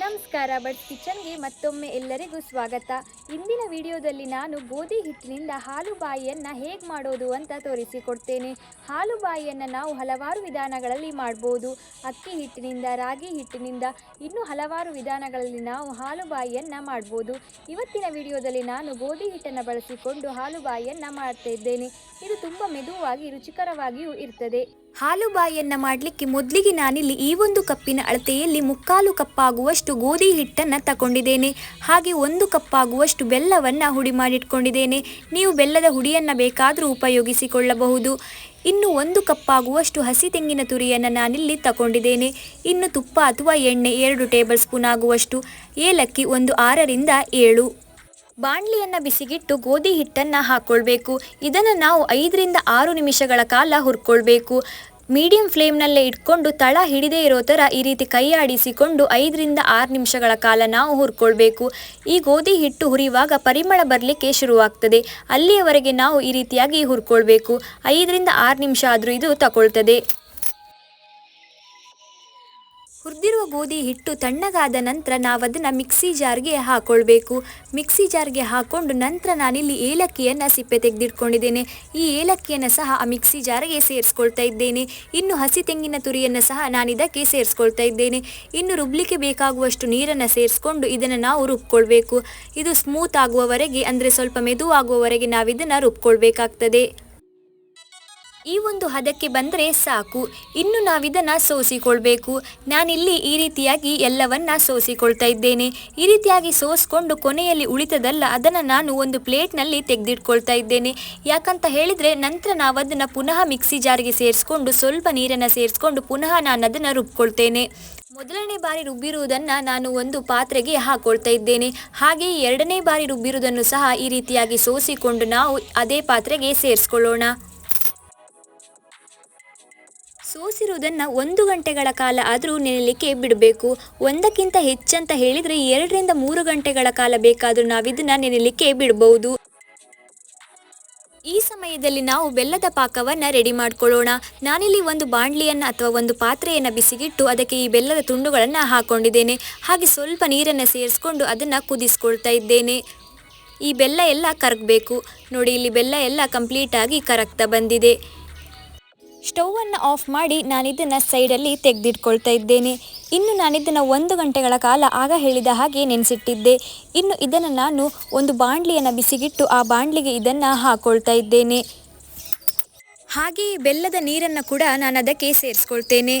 ನಮಸ್ಕಾರ ಬಟ್ ಕಿಚನ್ಗೆ ಮತ್ತೊಮ್ಮೆ ಎಲ್ಲರಿಗೂ ಸ್ವಾಗತ. ಇಂದಿನ ವಿಡಿಯೋದಲ್ಲಿ ನಾನು ಗೋಧಿ ಹಿಟ್ಟಿನಿಂದ ಹಾಲು ಬಾಯಿಯನ್ನು ಹೇಗೆ ಮಾಡೋದು ಅಂತ ತೋರಿಸಿಕೊಡ್ತೇನೆ. ಹಾಲು ಬಾಯಿಯನ್ನು ನಾವು ಹಲವಾರು ವಿಧಾನಗಳಲ್ಲಿ ಮಾಡ್ಬೋದು. ಅಕ್ಕಿ ಹಿಟ್ಟಿನಿಂದ, ರಾಗಿ ಹಿಟ್ಟಿನಿಂದ ಇನ್ನೂ ಹಲವಾರು ವಿಧಾನಗಳಲ್ಲಿ ನಾವು ಹಾಲು ಬಾಯಿಯನ್ನು ಮಾಡ್ಬೋದು. ಇವತ್ತಿನ ವಿಡಿಯೋದಲ್ಲಿ ನಾನು ಗೋಧಿ ಹಿಟ್ಟನ್ನು ಬಳಸಿಕೊಂಡು ಹಾಲು ಬಾಯಿಯನ್ನು ಮಾಡ್ತಾ ಇದ್ದೇನೆ. ಇದು ತುಂಬ ಮೆದುವಾಗಿ ರುಚಿಕರವಾಗಿಯೂ ಇರ್ತದೆ. ಹಾಲು ಬಾಯಿಯನ್ನು ಮಾಡಲಿಕ್ಕೆ ಮೊದಲಿಗೆ ನಾನಿಲ್ಲಿ ಈ ಒಂದು ಕಪ್ಪಿನ ಅಳತೆಯಲ್ಲಿ ಮುಕ್ಕಾಲು ಕಪ್ಪಾಗುವಷ್ಟು ಗೋಧಿ ಹಿಟ್ಟನ್ನು ತಗೊಂಡಿದ್ದೇನೆ. ಹಾಗೆ ಒಂದು ಕಪ್ಪಾಗುವಷ್ಟು ಬೆಲ್ಲವನ್ನು ಹುಡಿ ಮಾಡಿಟ್ಕೊಂಡಿದ್ದೇನೆ. ನೀವು ಬೆಲ್ಲದ ಹುಡಿಯನ್ನು ಬೇಕಾದರೂ ಉಪಯೋಗಿಸಿಕೊಳ್ಳಬಹುದು. ಇನ್ನು ಒಂದು ಕಪ್ಪಾಗುವಷ್ಟು ಹಸಿ ತೆಂಗಿನ ತುರಿಯನ್ನು ನಾನಿಲ್ಲಿ ತಗೊಂಡಿದ್ದೇನೆ. ಇನ್ನು ತುಪ್ಪ ಅಥವಾ ಎಣ್ಣೆ ಎರಡು ಟೇಬಲ್ ಸ್ಪೂನ್ ಆಗುವಷ್ಟು. ಏಲಕ್ಕಿ ಒಂದು ಆರರಿಂದ ಏಳು. ಬಾಣಲಿಯನ್ನು ಬಿಸಿಗಿಟ್ಟು ಗೋಧಿ ಹಿಟ್ಟನ್ನು ಹಾಕ್ಕೊಳ್ಬೇಕು ಇದನ್ನು ನಾವು ಐದರಿಂದ ಆರು ನಿಮಿಷಗಳ ಕಾಲ ಹುರ್ಕೊಳ್ಬೇಕು. ಮೀಡಿಯಂ ಫ್ಲೇಮ್ನಲ್ಲೇ ಇಟ್ಕೊಂಡು ತಳ ಹಿಡಿದೇ ಇರೋ ಥರ ಈ ರೀತಿ ಕೈ ಆಡಿಸಿಕೊಂಡು ಐದರಿಂದ ಆರು ನಿಮಿಷಗಳ ಕಾಲ ನಾವು ಹುರ್ಕೊಳ್ಬೇಕು. ಈ ಗೋಧಿ ಹಿಟ್ಟು ಹುರಿಯುವಾಗ ಪರಿಮಳ ಬರಲಿಕ್ಕೆ ಶುರುವಾಗ್ತದೆ. ಅಲ್ಲಿಯವರೆಗೆ ನಾವು ಈ ರೀತಿಯಾಗಿ ಹುರ್ಕೊಳ್ಬೇಕು. ಐದರಿಂದ ಆರು ನಿಮಿಷ ಆದರೂ ಇದು ತಗೊಳ್ತದೆ. ಹುರಿದಿರುವ ಗೋಧಿ ಹಿಟ್ಟು ತಣ್ಣಗಾದ ನಂತರ ನಾವು ಅದನ್ನು ಮಿಕ್ಸಿ ಜಾರ್ಗೆ ಹಾಕೊಳ್ಬೇಕು. ಮಿಕ್ಸಿ ಜಾರ್ಗೆ ಹಾಕೊಂಡು ನಂತರ ನಾನಿಲ್ಲಿ ಏಲಕ್ಕಿಯನ್ನು ಸಿಪ್ಪೆ ತೆಗೆದಿಟ್ಕೊಂಡಿದ್ದೇನೆ. ಈ ಏಲಕ್ಕಿಯನ್ನು ಸಹ ಆ ಮಿಕ್ಸಿ ಜಾರ್ಗೆ ಸೇರಿಸ್ಕೊಳ್ತಾ ಇದ್ದೇನೆ. ಇನ್ನು ಹಸಿ ತೆಂಗಿನ ತುರಿಯನ್ನು ಸಹ ನಾನು ಇದಕ್ಕೆ ಸೇರಿಸ್ಕೊಳ್ತಾ ಇದ್ದೇನೆ. ಇನ್ನು ರುಬ್ಲಿಕ್ಕೆ ಬೇಕಾಗುವಷ್ಟು ನೀರನ್ನು ಸೇರಿಸ್ಕೊಂಡು ಇದನ್ನು ನಾವು ರುಬ್ಕೊಳ್ಬೇಕು. ಇದು ಸ್ಮೂತ್ ಆಗುವವರೆಗೆ, ಅಂದರೆ ಸ್ವಲ್ಪ ಮೆದು ಆಗುವವರೆಗೆ ನಾವು ಇದನ್ನು ರುಬ್ಕೊಳ್ಬೇಕಾಗ್ತದೆ. ಈ ಒಂದು ಹದಕ್ಕೆ ಬಂದರೆ ಸಾಕು. ಇನ್ನು ನಾವಿದನ್ನು ಸೋಸಿಕೊಳ್ಬೇಕು. ನಾನಿಲ್ಲಿ ಈ ರೀತಿಯಾಗಿ ಎಲ್ಲವನ್ನ ಸೋಸಿಕೊಳ್ತಾ ಇದ್ದೇನೆ. ಈ ರೀತಿಯಾಗಿ ಸೋಸ್ಕೊಂಡು ಕೊನೆಯಲ್ಲಿ ಉಳಿತದಲ್ಲ, ಅದನ್ನು ನಾನು ಒಂದು ಪ್ಲೇಟ್ನಲ್ಲಿ ತೆಗೆದಿಟ್ಕೊಳ್ತಾ ಇದ್ದೇನೆ. ಯಾಕಂತ ಹೇಳಿದರೆ ನಂತರ ನಾವು ಅದನ್ನು ಪುನಃ ಮಿಕ್ಸಿ ಜಾರಿಗೆ ಸೇರಿಸ್ಕೊಂಡು ಸ್ವಲ್ಪ ನೀರನ್ನು ಸೇರಿಸ್ಕೊಂಡು ಪುನಃ ನಾನು ಅದನ್ನು ರುಬ್ಕೊಳ್ತೇನೆ. ಮೊದಲನೇ ಬಾರಿ ರುಬ್ಬಿರುವುದನ್ನು ನಾನು ಒಂದು ಪಾತ್ರೆಗೆ ಹಾಕೊಳ್ತಾ ಇದ್ದೇನೆ. ಹಾಗೆಯೇ ಎರಡನೇ ಬಾರಿ ರುಬ್ಬಿರುವುದನ್ನು ಸಹ ಈ ರೀತಿಯಾಗಿ ಸೋಸಿಕೊಂಡು ನಾವು ಅದೇ ಪಾತ್ರೆಗೆ ಸೇರಿಸ್ಕೊಳ್ಳೋಣ. ಸೋಸಿರುವುದನ್ನು ಒಂದು ಗಂಟೆಗಳ ಕಾಲ ಆದರೂ ನೆನಲಿಕ್ಕೆ ಬಿಡಬೇಕು. ಒಂದಕ್ಕಿಂತ ಹೆಚ್ಚಂತ ಹೇಳಿದರೆ ಎರಡರಿಂದ ಮೂರು ಗಂಟೆಗಳ ಕಾಲ ಬೇಕಾದರೂ ನಾವಿದನ್ನು ನೆನಲಿಕ್ಕೆ ಬಿಡಬಹುದು ಈ ಸಮಯದಲ್ಲಿ ನಾವು ಬೆಲ್ಲದ ಪಾಕವನ್ನು ರೆಡಿ ಮಾಡ್ಕೊಳ್ಳೋಣ. ನಾನಿಲ್ಲಿ ಒಂದು ಬಾಣಲಿಯನ್ನು ಅಥವಾ ಒಂದು ಪಾತ್ರೆಯನ್ನು ಬಿಸಿಗಿಟ್ಟು ಅದಕ್ಕೆ ಈ ಬೆಲ್ಲದ ತುಂಡುಗಳನ್ನು ಹಾಕೊಂಡಿದ್ದೇನೆ. ಹಾಗೆ ಸ್ವಲ್ಪ ನೀರನ್ನು ಸೇರಿಸ್ಕೊಂಡು ಅದನ್ನು ಕುದಿಸ್ಕೊಳ್ತಾ ಇದ್ದೇನೆ. ಈ ಬೆಲ್ಲ ಎಲ್ಲ ಕರಗಬೇಕು. ನೋಡಿ, ಇಲ್ಲಿ ಬೆಲ್ಲ ಎಲ್ಲ ಕಂಪ್ಲೀಟಾಗಿ ಕರಗ್ತಾ ಬಂದಿದೆ. ಸ್ಟೌವನ್ನು ಆಫ್ ಮಾಡಿ ನಾನಿದನ್ನು ಸೈಡಲ್ಲಿ ತೆಗೆದಿಟ್ಕೊಳ್ತಾ ಇದ್ದೇನೆ. ಇನ್ನು ನಾನಿದನ್ನು ಒಂದು ಗಂಟೆಗಳ ಕಾಲ ಆಗ ಹೇಳಿದ ಹಾಗೆ ನೆನೆಸಿಟ್ಟಿದ್ದೆ. ಇನ್ನು ಇದನ್ನು ನಾನು ಒಂದು ಬಾಣಲಿಯನ್ನು ಬಿಸಿಗಿಟ್ಟು ಆ ಬಾಣಲಿಗೆ ಇದನ್ನು ಹಾಕೊಳ್ತಾ ಇದ್ದೇನೆ. ಹಾಗೆಯೇ ಬೆಲ್ಲದ ನೀರನ್ನು ಕೂಡ ನಾನು ಅದಕ್ಕೆ ಸೇರಿಸ್ಕೊಳ್ತೇನೆ.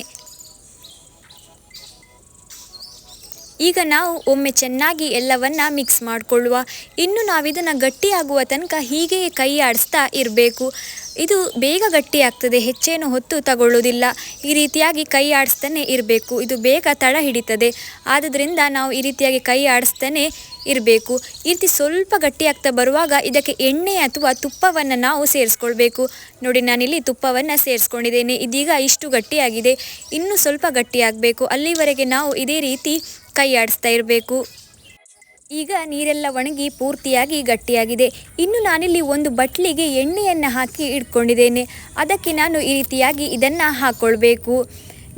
ಈಗ ನಾವು ಒಮ್ಮೆ ಚೆನ್ನಾಗಿ ಎಲ್ಲವನ್ನ ಮಿಕ್ಸ್ ಮಾಡಿಕೊಳ್ಳುವ. ಇನ್ನು ನಾವಿದನ್ನು ಗಟ್ಟಿಯಾಗುವ ತನಕ ಹೀಗೆಯೇ ಕೈ ಆಡಿಸ್ತಾ ಇರಬೇಕು. ಇದು ಬೇಗ ಗಟ್ಟಿ ಆಗ್ತದೆ ಹೆಚ್ಚೇನು ಹೊತ್ತು ತಗೊಳ್ಳೋದಿಲ್ಲ ಈ ರೀತಿಯಾಗಿ ಕೈ ಆಡಿಸ್ತಾನೆ ಇರಬೇಕು. ಇದು ಬೇಗ ತಳ ಹಿಡಿತದೆ. ಆದ್ದರಿಂದ ನಾವು ಈ ರೀತಿಯಾಗಿ ಕೈ ಆಡಿಸ್ತಾನೆ ಇರಬೇಕು. ಈ ರೀತಿ ಸ್ವಲ್ಪ ಗಟ್ಟಿಯಾಗ್ತಾ ಬರುವಾಗ ಇದಕ್ಕೆ ಎಣ್ಣೆ ಅಥವಾ ತುಪ್ಪವನ್ನು ನಾವು ಸೇರಿಸ್ಕೊಳ್ಬೇಕು. ನೋಡಿ, ನಾನಿಲ್ಲಿ ತುಪ್ಪವನ್ನು ಸೇರಿಸ್ಕೊಂಡಿದ್ದೇನೆ. ಇದೀಗ ಇಷ್ಟು ಗಟ್ಟಿಯಾಗಿದೆ. ಇನ್ನೂ ಸ್ವಲ್ಪ ಗಟ್ಟಿಯಾಗಬೇಕು. ಅಲ್ಲಿವರೆಗೆ ನಾವು ಇದೇ ರೀತಿ ಕೈ ಆಡಿಸ್ತಾ ಇರಬೇಕು. ಈಗ ನೀರೆಲ್ಲ ಒಣಗಿ ಪೂರ್ತಿಯಾಗಿ ಗಟ್ಟಿಯಾಗಿದೆ. ಇನ್ನು ನಾನಿಲ್ಲಿ ಒಂದು ಬಟ್ಲಿಗೆ ಎಣ್ಣೆಯನ್ನು ಹಾಕಿ ಇಟ್ಕೊಂಡಿದ್ದೇನೆ. ಅದಕ್ಕೆ ನಾನು ಈ ರೀತಿಯಾಗಿ ಇದನ್ನು ಹಾಕ್ಕೊಳ್ಬೇಕು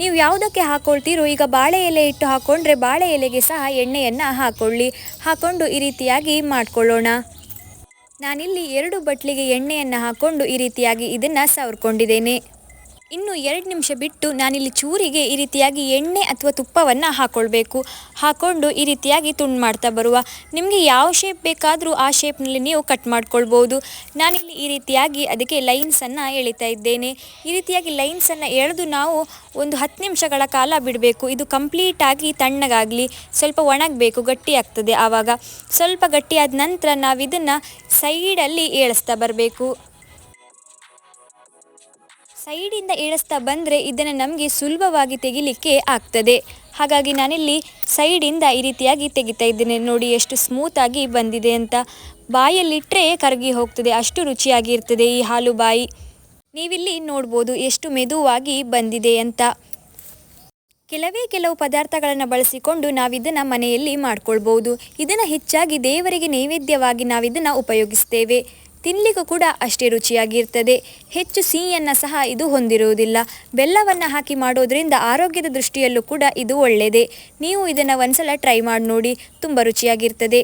ನೀವು ಯಾವುದಕ್ಕೆ ಹಾಕ್ಕೊಳ್ತೀರೋ ಈಗ ಬಾಳೆ ಎಲೆ ಇಟ್ಟು ಹಾಕ್ಕೊಂಡ್ರೆ ಬಾಳೆ ಎಲೆಗೆ ಸಹ ಎಣ್ಣೆಯನ್ನು ಹಾಕ್ಕೊಳ್ಳಿ ಹಾಕ್ಕೊಂಡು ಈ ರೀತಿಯಾಗಿ ಮಾಡ್ಕೊಳ್ಳೋಣ. ನಾನಿಲ್ಲಿ ಎರಡು ಬಟ್ಲಿಗೆ ಎಣ್ಣೆಯನ್ನು ಹಾಕ್ಕೊಂಡು ಈ ರೀತಿಯಾಗಿ ಇದನ್ನು ಸವರ್ಕೊಂಡಿದ್ದೇನೆ. ಇನ್ನು ಎರಡು ನಿಮಿಷ ಬಿಟ್ಟು ನಾನಿಲ್ಲಿ ಚೂರಿಗೆ ಈ ರೀತಿಯಾಗಿ ಎಣ್ಣೆ ಅಥವಾ ತುಪ್ಪವನ್ನು ಹಾಕ್ಕೊಳ್ಬೇಕು ಹಾಕ್ಕೊಂಡು ಈ ರೀತಿಯಾಗಿ ತುಂಡು ಮಾಡ್ತಾ ಬರುವ. ನಿಮಗೆ ಯಾವ ಶೇಪ್ ಬೇಕಾದರೂ ಆ ಶೇಪ್ನಲ್ಲಿ ನೀವು ಕಟ್ ಮಾಡ್ಕೊಳ್ಬೋದು. ನಾನಿಲ್ಲಿ ಈ ರೀತಿಯಾಗಿ ಅದಕ್ಕೆ ಲೈನ್ಸನ್ನು ಎಳಿತಾ ಇದ್ದೇನೆ. ಈ ರೀತಿಯಾಗಿ ಲೈನ್ಸನ್ನು ಎಳೆದು ನಾವು ಒಂದು ಹತ್ತು ನಿಮಿಷಗಳ ಕಾಲ ಬಿಡಬೇಕು. ಇದು ಕಂಪ್ಲೀಟಾಗಿ ತಣ್ಣಗಾಗಲಿ. ಸ್ವಲ್ಪ ಒಣಗಬೇಕು, ಗಟ್ಟಿ ಆಗ್ತದೆ ಆವಾಗ. ಸ್ವಲ್ಪ ಗಟ್ಟಿಯಾದ ನಂತರ ನಾವು ಇದನ್ನು ಸೈಡಲ್ಲಿ ಏಳಿಸ್ತಾ ಬರಬೇಕು. ಸೈಡಿಂದ ಇಳಿಸ್ತಾ ಬಂದರೆ ಇದನ್ನು ನಮಗೆ ಸುಲಭವಾಗಿ ತೆಗಿಲಿಕ್ಕೆ ಆಗ್ತದೆ. ಹಾಗಾಗಿ ನಾನಿಲ್ಲಿ ಸೈಡಿಂದ ಈ ರೀತಿಯಾಗಿ ತೆಗಿತಾ ಇದ್ದೇನೆ. ನೋಡಿ ಎಷ್ಟು ಸ್ಮೂತಾಗಿ ಬಂದಿದೆ ಅಂತ. ಬಾಯಲ್ಲಿಟ್ಟರೆ ಕರಗಿ ಹೋಗ್ತದೆ, ಅಷ್ಟು ರುಚಿಯಾಗಿರ್ತದೆ ಈ ಹಾಲು ಬಾಯಿ. ನೀವಿಲ್ಲಿ ನೋಡ್ಬೋದು ಎಷ್ಟು ಮೆದುವಾಗಿ ಬಂದಿದೆ ಅಂತ. ಕೆಲವೇ ಕೆಲವು ಪದಾರ್ಥಗಳನ್ನು ಬಳಸಿಕೊಂಡು ನಾವಿದನ್ನು ಮನೆಯಲ್ಲಿ ಮಾಡ್ಕೊಳ್ಬೋದು. ಇದನ್ನು ಹೆಚ್ಚಾಗಿ ದೇವರಿಗೆ ನೈವೇದ್ಯವಾಗಿ ನಾವಿದನ್ನು ಉಪಯೋಗಿಸ್ತೇವೆ. ತಿನ್ನಲಿಕ್ಕೂ ಕೂಡ ಅಷ್ಟೇ ರುಚಿಯಾಗಿರ್ತದೆ. ಹೆಚ್ಚು ಸಿಹಿಯನ್ನು ಸಹ ಇದು ಹೊಂದಿರುವುದಿಲ್ಲ. ಬೆಲ್ಲವನ್ನು ಹಾಕಿ ಮಾಡೋದ್ರಿಂದ ಆರೋಗ್ಯದ ದೃಷ್ಟಿಯಲ್ಲೂ ಕೂಡ ಇದು ಒಳ್ಳೆಯದೇ ನೀವು ಇದನ್ನು ಒಂದ್ಸಲ ಟ್ರೈ ಮಾಡಿ ನೋಡಿ, ತುಂಬ ರುಚಿಯಾಗಿರ್ತದೆ.